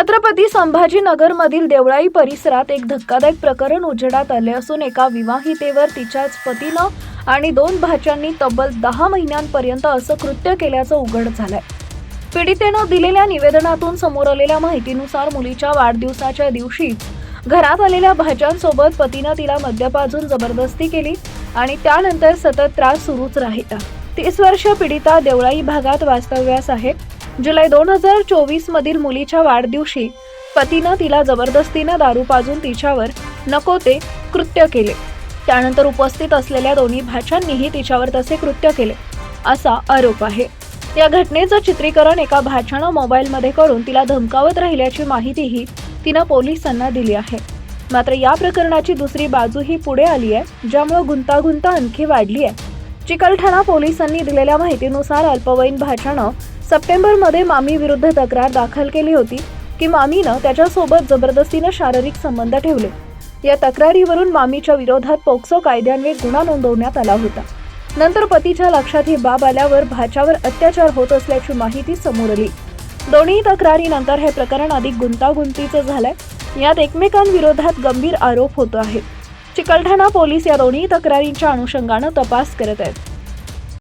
छत्रपती संभाजीनगरमधील देवळाई परिसरात एक धक्कादायक प्रकरण उजेडात आले असून एका विवाहितेवर तिच्याच पतीनं आणि दोन भाच्यांनी तब्बल दहा महिन्यांपर्यंत असं कृत्य केल्याचं उघड झालंय. पीडितेनं दिलेल्या निवेदनातून समोर आलेल्या माहितीनुसार मुलीच्या वाढदिवसाच्या दिवशीच घरात आलेल्या भाज्यांसोबत पतीनं तिला मद्यपाजून जबरदस्ती केली आणि त्यानंतर सतत त्रास सुरूच राहिला. तीस वर्ष पीडिता देवळाई भागात वास्तव्यास आहे. जुलै दोन हजार चोवीस मधील मुलीच्या वाढदिवशी पतीनं तिला जबरदस्तीनं दारू पाजून तिच्यावर नको ते कृत्य केले. त्यानंतर उपस्थित असलेल्या दोन्ही भाच्यांनीही तिच्यावर तसे कृत्य केले असा आरोप आहे. या घटनेचं चित्रीकरण एका भाच्यानं मोबाईलमध्ये करून तिला धमकावत राहिल्याची माहितीही तिनं पोलिसांना दिली आहे. मात्र या प्रकरणाची दुसरी बाजूही पुढे आली आहे ज्यामुळे गुंतागुंत आणखी वाढली आहे. चिकलठाणा पोलिसांनी दिलेल्या माहितीनुसार अल्पवयीन भाच्यानं सप्टेंबरमध्ये मामी विरुद्ध तक्रार दाखल केली होती की मामीनं त्याच्यासोबत जबरदस्तीनं शारीरिक संबंध ठेवले. या तक्रारीवरून मामीच्या विरोधात पोक्सो कायद्यान्वये गुन्हा नोंदवण्यात आला होता. नंतर पतीच्या लक्षात ही बाब आल्यावर भाच्यावर अत्याचार होत असल्याची माहिती समोर आली. दोन्ही तक्रारीनंतर हे प्रकरण अधिक गुंतागुंतीचं झालंय. यात एकमेकांविरोधात गंभीर आरोप होतो आहे चिकलठाणा पोलीस या दोन्ही तक्रारींच्या अनुषंगानं तपास करत आहेत.